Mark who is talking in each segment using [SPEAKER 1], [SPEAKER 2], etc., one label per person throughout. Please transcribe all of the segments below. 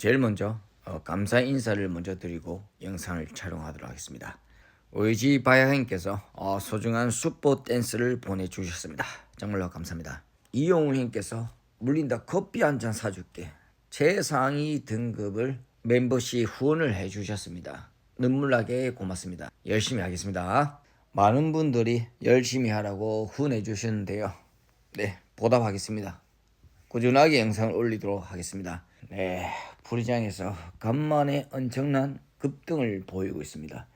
[SPEAKER 1] 제일 먼저 어, 감사 인사를 먼저 드리고 영상을 촬영하도록 하겠습니다. 오이지 바야행께서 어, 소중한 슈퍼 댄스를 보내주셨습니다. 정말로 감사합니다. 이용우 형께서 물린다 커피 한 잔 사줄게. 최상위 등급을 멤버십 후원을 해주셨습니다. 눈물나게 고맙습니다. 열심히 하겠습니다. 많은 분들이 열심히 하라고 후원해 주셨는데요. 네, 보답하겠습니다. 꾸준하게 영상을 올리도록 하겠습니다. 네, 부리장에서 간만에 엄청난 급등을 보이고 있습니다.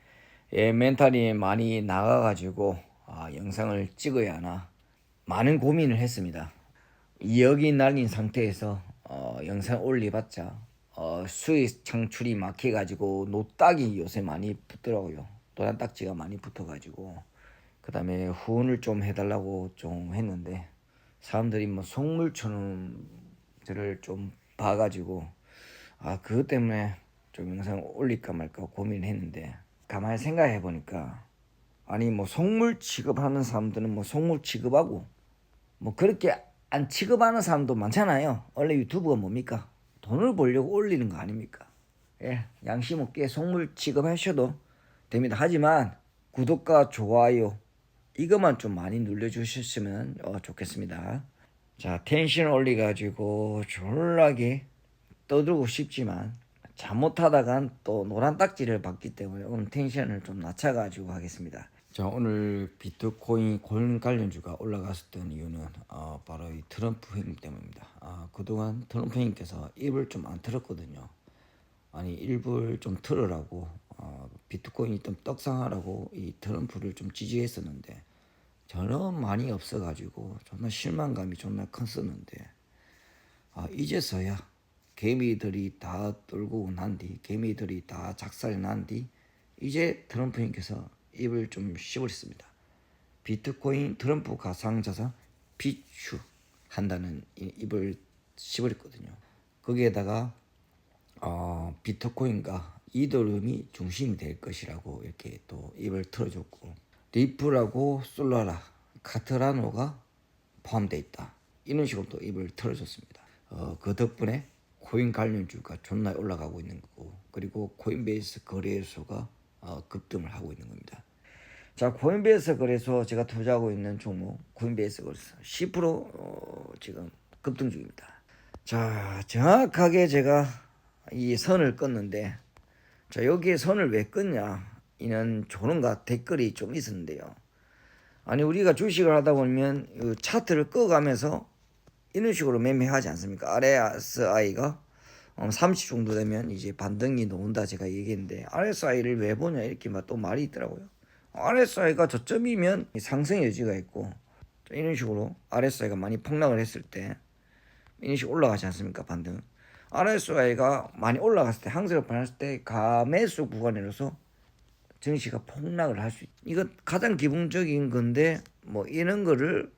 [SPEAKER 1] 예, 멘탈이 많이 나가가지고 아, 영상을 찍어야 하나 많은 고민을 했습니다. 2억이 날린 상태에서 어, 영상 올리봤자 어, 수익 창출이 막혀가지고 노딱이 요새 많이 붙더라고요. 노란딱지가 많이 붙어가지고 그 다음에 후원을 좀 해달라고 좀 했는데 사람들이 뭐 속물처럼 저를 좀 봐가지고 아 그것 때문에 좀 영상 올릴까 말까 고민했는데 가만히 생각해 보니까 아니 뭐 속물 취급하는 사람들은 뭐 속물 취급하고 뭐 그렇게 안 취급하는 사람도 많잖아요. 원래 유튜브가 뭡니까? 돈을 벌려고 올리는 거 아닙니까? 예, 양심 없게 속물 취급하셔도 됩니다. 하지만 구독과 좋아요 이것만 좀 많이 눌러주셨으면 어, 좋겠습니다. 자, 텐션 올려가지고 졸라게 떠들고 싶지만 잘못하다간 또 노란 딱지를 받기 때문에 오늘 텐션을 좀 낮춰가지고 하겠습니다. 자, 오늘 비트코인 골 관련주가 올라갔었던 이유는 어, 바로 이 트럼프 행위 때문입니다. 아, 그동안 트럼프 행위께서 입을 좀 안 틀었거든요. 아니 입을 좀 틀으라고 어, 비트코인이 좀 떡상하라고 이 트럼프를 좀 지지했었는데 전혀 많이 없어가지고 존나 실망감이 존나 컸었는데 아, 이제서야 개미들이 다 떨고 난 뒤 개미들이 다 작살 난 뒤 이제 트럼프님께서 입을 좀 씹으셨습니다. 비트코인 트럼프 가상자산 비추 한다는 이- 입을 씹으랬거든요. 거기에다가 어, 비트코인과 이더리움이 중심이 될 것이라고 이렇게 또 입을 틀어줬고 리플하고 솔라라 카트라노가 포함되어 있다. 이런 식으로 또 입을 틀어줬습니다. 어, 그 덕분에 코인 관련주가 존나 올라가고 있는 거고 그리고 코인베이스 거래소가 어, 급등을 하고 있는 겁니다. 자 코인베이스 거래소 제가 투자하고 있는 종목 코인베이스 거래소 10% 어, 지금 급등 중입니다. 자 정확하게 제가 이 선을 껐는데 자 여기에 선을 왜 껐냐 이는 조롱과 댓글이 좀 있었는데요. 아니 우리가 주식을 하다 보면 이 차트를 꺼가면서 이런 식으로 매매하지 않습니까? RSI가 30 정도 되면 이제 반등이 나온다 제가 얘기했는데 RSI를 왜 보냐? 이렇게 막또 말이 있더라고요. RSI가 저점이면 상승 여지가 있고 이런 식으로 RSI가 많이 폭락을 했을 때 이런 식으로 올라가지 않습니까? 반등. RSI가 많이 올라갔을 때 항세로 반했을 때 가매수 구간으로서 증시가 폭락을 할 수 있. 이거 가장 기본적인 건데 뭐 이런 거를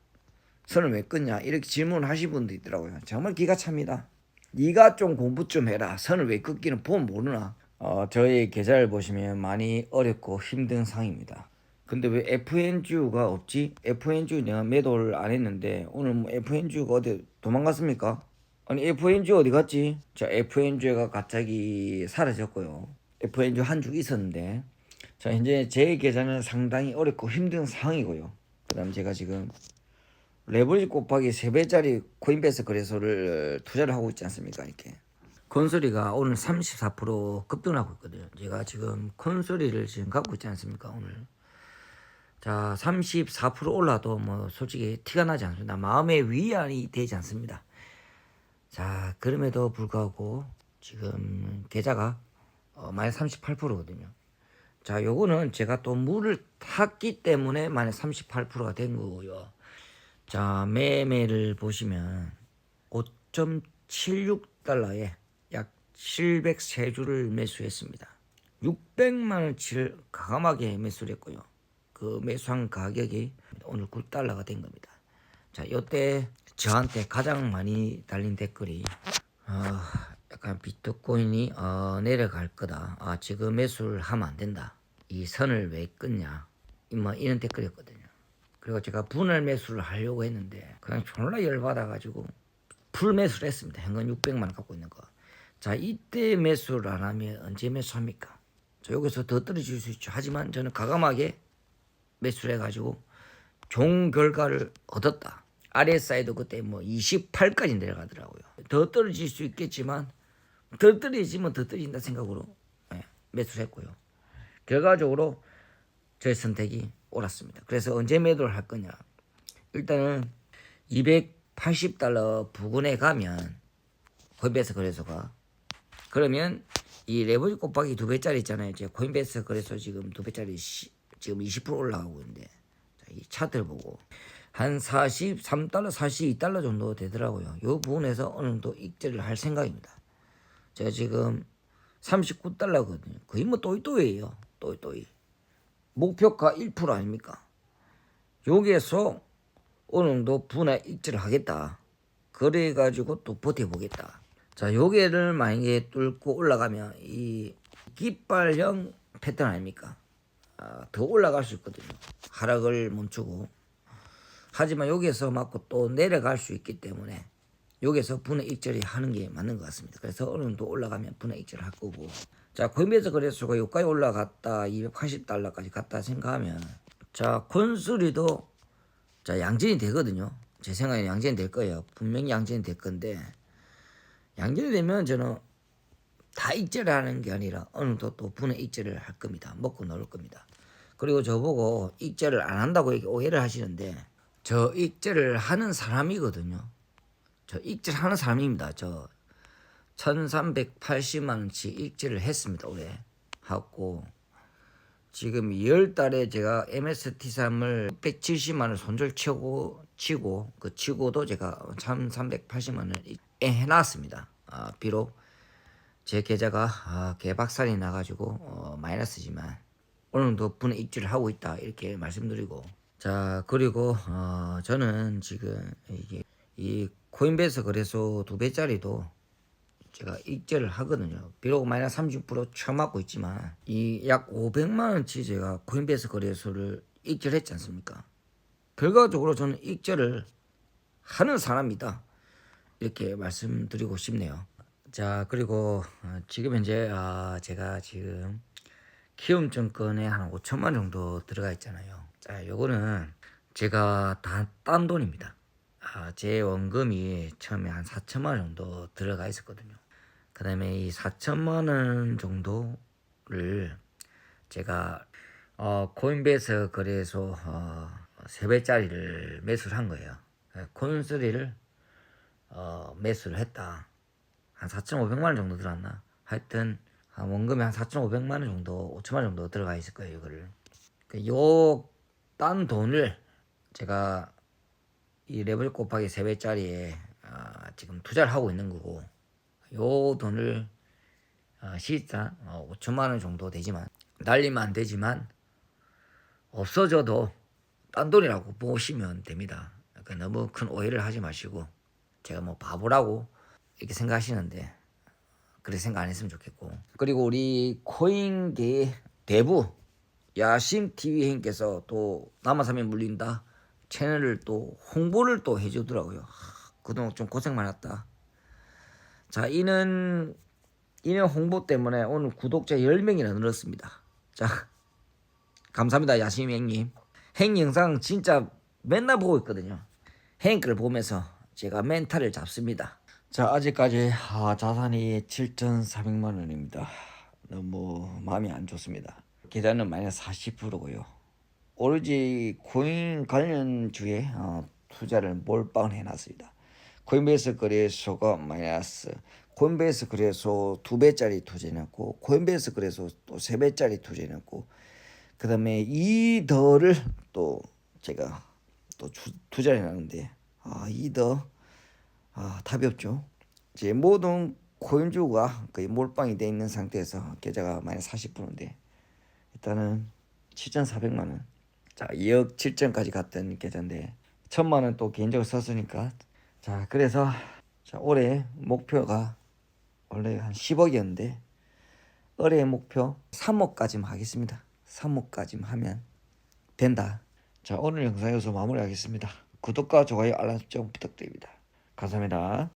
[SPEAKER 1] 선을 왜 끊냐 이렇게 질문하신 분도 있더라고요. 정말 기가 찹니다. 네가 좀 공부 좀 해라. 선을 왜 끊기는 보면 모르나. 어, 저희 계좌를 보시면 많이 어렵고 힘든 상입니다. 근데 왜 FNG가 없지? FNG 내가 매도를 안 했는데 오늘 뭐 FNG가 어디 도망갔습니까? 아니 FNG 어디 갔지? 자 FNG가 갑자기 사라졌고요. FNG 한주 있었는데 자 현재 제 계좌는 상당히 어렵고 힘든 상황이고요. 그 다음 제가 지금 레버리지 곱하기 3배짜리 코인베이스 거래소를 투자를 하고 있지 않습니까? 이렇게. 콘소리가 오늘 34% 급등하고 있거든요. 제가 지금 콘소리를 지금 갖고 있지 않습니까? 오늘. 자, 34% 올라도 뭐 솔직히 티가 나지 않습니다. 마음의 위안이 되지 않습니다. 자, 그럼에도 불구하고 지금 계좌가 어, 마이너스 38%거든요. 자, 요거는 제가 또 물을 탔기 때문에 마이너스 38%가 된 거고요. 자, 매매를 보시면 5.76달러에 약 703주를 매수했습니다. 600만 원치를 과감하게 매수를 했고요. 그 매수한 가격이 오늘 9달러가 된 겁니다. 자, 요때 저한테 가장 많이 달린 댓글이 어, 약간 비트코인이 어, 내려갈 거다. 아, 지금 매수를 하면 안 된다. 이 선을 왜 끊냐. 뭐 이런 댓글이었거든요. 그리고 제가 분할 매수를 하려고 했는데 그냥 졸라 열받아가지고 풀 매수를 했습니다. 현금 600만 원 갖고 있는 거. 자 이때 매수를 안 하면 언제 매수합니까? 자 여기서 더 떨어질 수 있죠. 하지만 저는 과감하게 매수를 해가지고 좋은 결과를 얻었다. RSI도 그때 뭐 28까지 내려가더라고요. 더 떨어질 수 있겠지만 더 떨어지면 더 떨어진다 생각으로 예, 매수를 했고요. 결과적으로 저의 선택이 옳았습니다. 그래서 언제 매도를 할 거냐? 일단은 280달러 부근에 가면 코인베이스 거래소가 그러면 이 레버리 곱하기 두 배짜리 있잖아요. 이제 코인베이스 거래소 지금 두 배짜리 시, 지금 20% 올라가고 있는데 자, 이 차트를 보고 한 43달러, 42달러 정도 되더라고요. 이 부분에서 어느 정도 익절을 할 생각입니다. 제가 지금 39달러거든요. 거의 뭐 또이또이예요. 또이또이. 목표가 1% 아닙니까? 여기에서 어느 정도 분할 익절을 하겠다. 그래가지고 또 버텨보겠다. 자, 요게를 만약에 뚫고 올라가면 이 깃발형 패턴 아닙니까? 아, 더 올라갈 수 있거든요. 하락을 멈추고. 하지만 여기에서 맞고 또 내려갈 수 있기 때문에 여기에서 분해 익절이 하는 게 맞는 것 같습니다. 그래서 어느 정도 올라가면 분해 익절을 할 거고. 자, 코인베이스 거래소가 여기까지 올라갔다 280달러까지 갔다 생각하면 자, 콘수리도 자, 양진이 되거든요. 제 생각에는 양진이 될 거예요. 분명히 양진이 될 건데 양진이 되면 저는 다 익절하는 게 아니라 어느 정도 또 분해 익절을 할 겁니다. 먹고 넣을 겁니다. 그리고 저보고 익절을 안 한다고 오해를 하시는데 저 익절을 하는 사람이거든요. 저 익절하는 사람입니다. 저 1380만 원치 익절을 했습니다. 올해 하고 지금 2월 달에 제가 MST3을 170만 원 손절 치고 치고 그 치고도 제가 1380만 원 해놨습니다. 아, 비록 제 계좌가 아, 개박살이 나가지고 어, 마이너스지만 정도 분의 입지를 하고 있다 이렇게 말씀드리고 자 그리고 어, 저는 지금 이게 이 코인베이스 거래소 두 배짜리도 제가 익절을 하거든요. 비록 마이너스 30% 쳐맞고 있지만 이 약 500만 원치 제가 코인베이스 거래소를 익절했지 않습니까? 결과적으로 저는 익절을 하는 사람이다. 이렇게 말씀드리고 싶네요. 자 그리고 어, 지금 현재 아, 제가 지금 키움증권에 한 5천만 원 정도 들어가 있잖아요. 자 요거는 제가 다 딴 돈입니다. 아, 제 원금이 처음에 한 4천만 원 정도 들어가 있었거든요. 그 다음에 이 4천만 원 정도를 제가 어, 코인베이스 거래소 어, 3배짜리를 매수를 한 거예요. 콘3를 어, 매수를 했다. 한 4,500만 원 정도 들어왔나? 하여튼 한 원금이 한 4,500만 원 정도, 5천만 원 정도 들어가 있을 거예요, 이거를. 요딴 돈을 제가 이 레벨 곱하기 3배짜리에 아, 지금 투자를 하고 있는 거고 요 돈을 어, 시장 어, 5천만 원 정도 되지만 날리면 안 되지만 없어져도 딴 돈이라고 보시면 됩니다. 그러니까 너무 큰 오해를 하지 마시고 제가 뭐 바보라고 이렇게 생각하시는데 그렇게 생각 안 했으면 좋겠고 그리고 우리 코인계의 대부 야심 TV 행께서 또 남아삼에 물린다 채널을 또 홍보를 또 해주더라고요. 하, 그동안 좀 고생 많았다. 자 이는 이는 홍보 때문에 오늘 구독자 10명이나 늘었습니다. 자 감사합니다 야심 행님. 행 영상 진짜 맨날 보고 있거든요. 행 거를 보면서 제가 멘탈을 잡습니다. 자 아직까지 아, 자산이 7,400만 원입니다. 너무 마음이 안 좋습니다. 계좌는 마이너스 40%고요. 오로지 코인 관련 주에 어, 투자를 몰빵을 해놨습니다. 코인베이스 거래소가 마이너스, 코인베이스 거래소 두 배짜리 투자해놨고, 코인베이스 거래소 또 세 배짜리 투자해놨고, 그 다음에 이더를 또 제가 또 투, 투자를 해놨는데, 아, 이더, 아, 답이 없죠. 제 모든 코인주가 거의 몰빵이 돼 있는 상태에서 계좌가 마이너스 40%인데, 일단은 7,400만 원. 자, 2억 7천까지 갔던 계좌인데 천만 원 또 개인적으로 썼으니까 자, 그래서 자, 올해 목표가 원래 한 10억이었는데 올해 목표 3억까지만 하겠습니다. 3억까지만 하면 된다. 자, 오늘 영상 여기서 마무리하겠습니다. 구독과 좋아요 알람 설정 부탁드립니다. 감사합니다.